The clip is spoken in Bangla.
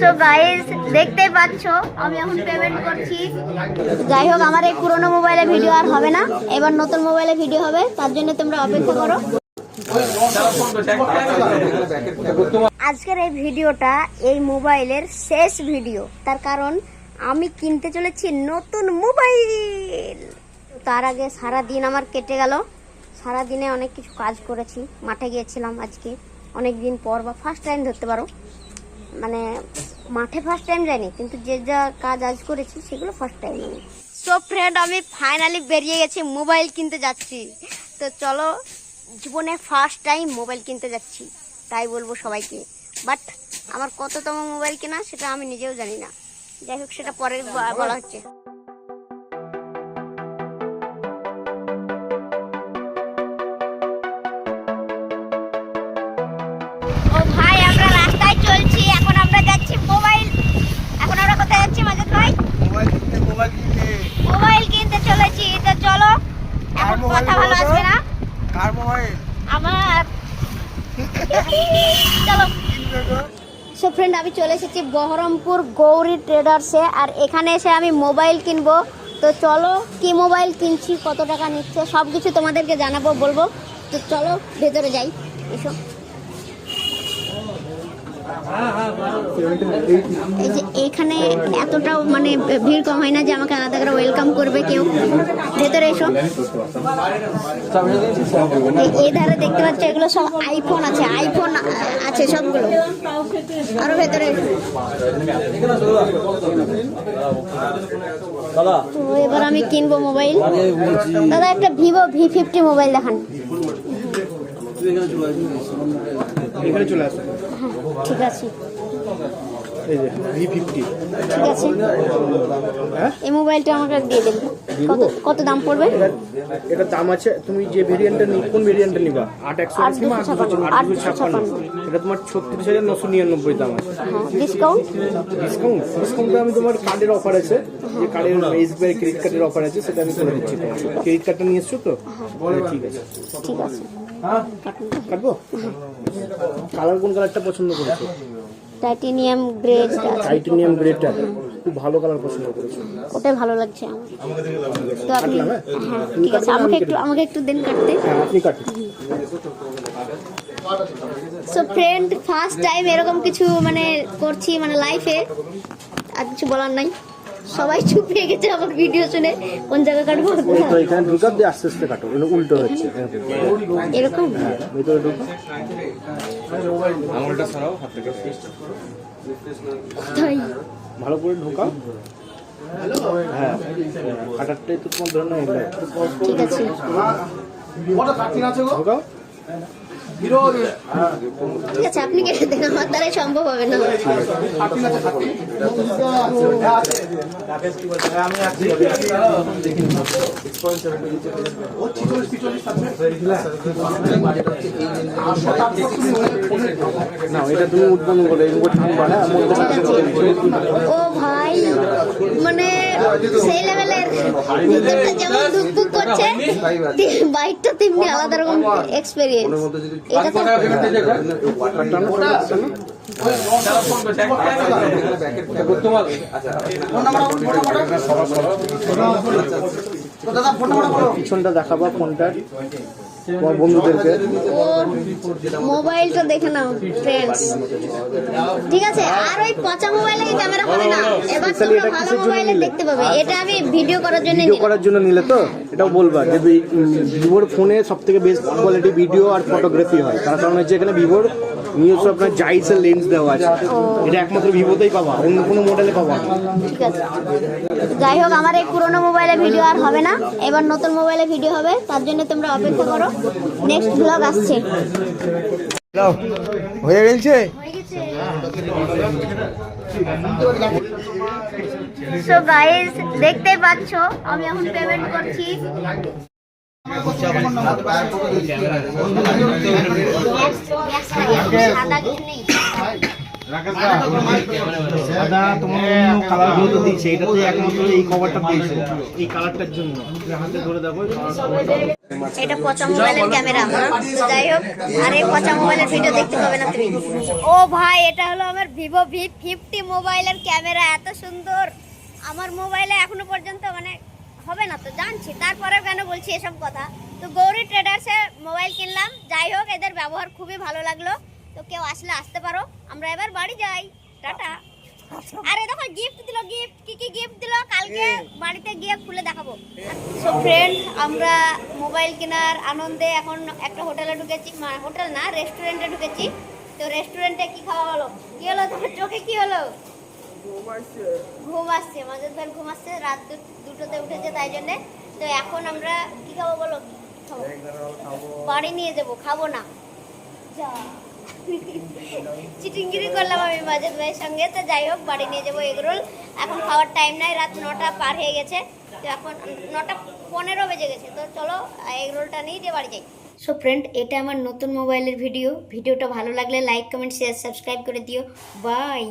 সো গাইস দেখতেই পাচ্ছ, আমি এখন পেমেন্ট করছি। যাই হোক, আমার এই পুরোনো মোবাইলে ভিডিও আর হবে না। এবার নতুন মোবাইলে ভিডিও হবে, তার জন্য তোমরা অপেক্ষা করো। আজকের এই ভিডিওটা এই মোবাইলের শেষ ভিডিও তার কারণ, আমি কিনতে চলেছি নতুন মোবাইল তার আগে সারা দিন আমার কেটে গেল। সারা দিনে অনেক কিছু কাজ করেছি। মাঠে গিয়েছিলাম আজকে। অনেক দিন পর বা ফার্স্ট টাইম ধরতে পারো। মানে মাঠে ফার্স্ট টাইম যাইনি, কিন্তু যে যা কাজ আজ করেছি, সেগুলো ফার্স্ট টাইম আমি। সো ফ্রেন্ড আমি ফাইনালি বেরিয়ে গেছি মোবাইল কিনতে যাচ্ছি। তো চলো, জীবনে ফার্স্ট টাইম মোবাইল কিনতে যাচ্ছি, তাই বলব সবাইকে। বাট আমার কততম মোবাইল কেনা, সেটা আমি নিজেও জানি না। যাই হোক, সেটা পরে বলা হচ্ছে। ও ভাই আমরা রাস্তায় চলছি এখন আমরা যাচ্ছি মোবাইল। এখন আমরা কোথায় যাচ্ছি মাজেদ ভাই? মোবাইল কিনতে মোবাইল কিনতে। মোবাইল কিনতে চলেছি তো চলো এখন কথা ভালো আসবে না। কার মোবাইল? আমার চলো। সো ফ্রেন্ড আমি চলে এসেছি বহরমপুর গৌরী ট্রেডার্সে আর এখানে এসে আমি মোবাইল কিনবো। তো চলো কি মোবাইল কিনছি কত টাকা নিচ্ছে সব কিছু তোমাদেরকে জানাব বলব। তো চলো ভেতরে যাই এসো। এই যে এখানে এতটাও মানে ভিড় কম হয় না যে আমাকে আলাদা করে ওয়েলকাম করবে কেউ। ভেতরে এসো। এই- ধারে দেখতে পাচ্ছ এগুলো সব আইফোন আছে আইফোন আছে সবগুলো। আরও ভেতরে তো এবার আমি কিনবো মোবাইল দাদা, একটা ভিভো ভি ফিফটি মোবাইল দেখান। এখানে চলে হ্যাঁ ঠিক আছে। এই যে ভি ফিফটি ঠিক আছে। হ্যাঁ এই মোবাইলটা আমাকে দিয়ে দেন। কত কত দাম পড়বে? এটা দাম আছে তুমি যে ভেরিয়েন্টটা নি কোন ভেরিয়েন্টটা নিবা? আট একশো আট কিংবা আট দুশো ছাপ্পান্ন। এটা তোমার ছত্রিশ হাজার নশো নিরানব্বই দাম আছে। হ্যাঁ ডিসকাউন্ট ডিসকাউন্ট ডিসকাউন্টে আমি তোমার কার্ডের অফার আছে। যে কার্ডের এসবিআই ক্রেডিট কার্ডের অফার আছে সেটা আমি করে দিচ্ছি ক্রেডিট কার্ডটা নিয়ে এসছো তো? হ্যাঁ, ঠিক আছে। ঠিক আছে। কাটবো? কালার কোন কালারটা পছন্দ করেছ? টাইটেনিয়াম গ্রেড টাইটেনিয়াম গ্রেডটা খুব ভালো কালার পছন্দ করেছ। ওটাই ভালো লাগছে আমার। তো আপনি হ্যাঁ? হ্যাঁ ঠিক আছে। আমাকে একটু আমাকে একটু দিন কাটতে। হ্যাঁ আপনি কাটুন। সো ফ্রেন্ড ফার্স্ট টাইম এরকম কিছু মানে করছি মানে লাইফে আর কিছু বলার নাই। সবাই চুপ হয়ে গেছে আমার ভিডিও শুনে। কোন জায়গা কাটবো? তো এখানে দিয়ে আস্তে আস্তে কাটো এটা উল্টো হচ্ছে। এরকম? ভেতরে ঢুকো। ভালো করে ঢোকাও। হ্যাঁ কাটারটাই তো তোমার ঠিক আছে। ঢোকাও। ঠিক আছে আপনি কেটে দেন আমার দ্বারাই সম্ভব হবে না। না এটা তুমি উদ্বোধন করে ও ভাই মানে সেই লেভেলের ভিতরটা যেমন ধুকপুক করছে বাইকটা তেমনি আলাদা রকম এক্সপেরিয়েন্স এটা তো পিছনটা দেখাবা ফোনটা তোমার বন্ধুদেরকে। মোবাইলটা দেখে নাও ফ্রেন্ডস ঠিক আছে আর ওই পচা মোবাইলে ক্যামেরা হবে না। এবার তোমরা ভালো জন্য মোবাইলে নিলে? দেখতে পাবে। এটা আমি ভিডিও করার জন্য ভিডিও করার জন্য নিলে তো? এটাও বলবা যে ভিভোর ফোনে সব থেকে বেস্ট কোয়ালিটি ভিডিও আর ফটোগ্রাফি হয়। তার কারণ হচ্ছে এখানে ভিভোর নিজস্ব আপনার জাইসের লেন্স দেওয়া আছে। এটা একমাত্র ভিভোতেই পাবা অন্য কোনো মডেলে পাবা ঠিক আছে। যাই হোক আমার এই পুরোনো মোবাইলে ভিডিও আর হবে না। এবার নতুন মোবাইলে ভিডিও হবে তার জন্য তোমরা অপেক্ষা করো। নেক্সট ব্লগ আসছে। হয়ে গেছে? সো গাইস দেখতেই পাচ্ছ আমি এখন পেমেন্ট করছি। দাদা তোমার অন্য কালারগুলো তো দিয়েছে এটাতে একমাত্র এই কভারটা দিয়েছে এই কালারটার জন্য। হাতে ধরে দেখো এটা পচা মোবাইলের ক্যামেরা তো যাই হোক আর এই পচা মোবাইলের ভিডিও দেখতে পাবে না তুমি। ও ভাই এটা হলো আমার ভিভো ভি ফিফটি মোবাইলের ক্যামেরা এত সুন্দর। আমার মোবাইলে এখনও পর্যন্ত মানে হবে না তো জানছি। তারপরে কেন বলছি এসব কথা? তো গৌরী ট্রেডার্সে মোবাইল কিনলাম। যাই হোক এদের ব্যবহার খুবই ভালো লাগল। তো কেউ আসলে আসতে পারো। আমরা এবার বাড়ি যাই। টাটা। আরে দেখো গিফট দিল গিফট কি কি গিফট দিল? কালকে বাড়িতে গিয়ে খুলে দেখাবো। সো ফ্রেন্ড আমরা মোবাইল কেনার আনন্দে এখন একটা হোটেলে ঢুকেছি। হোটেল না রেস্টুরেন্টে ঢুকেছি। তো রেস্টুরেন্টে কি খাওয়া হলো? কি হলো তোমার চোখে? কি হলো? ঘুম আসছে। মাঝের ভাই ঘুম আসছে। রাত দুটোতে উঠেছে তাই জন্যে। তো এখন আমরা কি খাব বলো? খাব। বাড়ি নিয়ে যাব খাব না। যা। চিটিংগিরি করলাম আমি মাজেদ ভাইয়ের সঙ্গে। তো যাই হোক, বাড়ি নিয়ে যাব এগরোল। এখন খাওয়ার টাইম নাই, রাত নটা পার হয়ে গেছে। তো এখন নটা পনেরো বেজে গেছে। তো চলো, এগরোলটা নিয়ে দিয়ে বাড়ি যাই। সো ফ্রেন্ড এটা আমার নতুন মোবাইলের ভিডিও ভিডিওটা ভালো লাগলে লাইক কমেন্ট শেয়ার সাবস্ক্রাইব করে দিও। বাই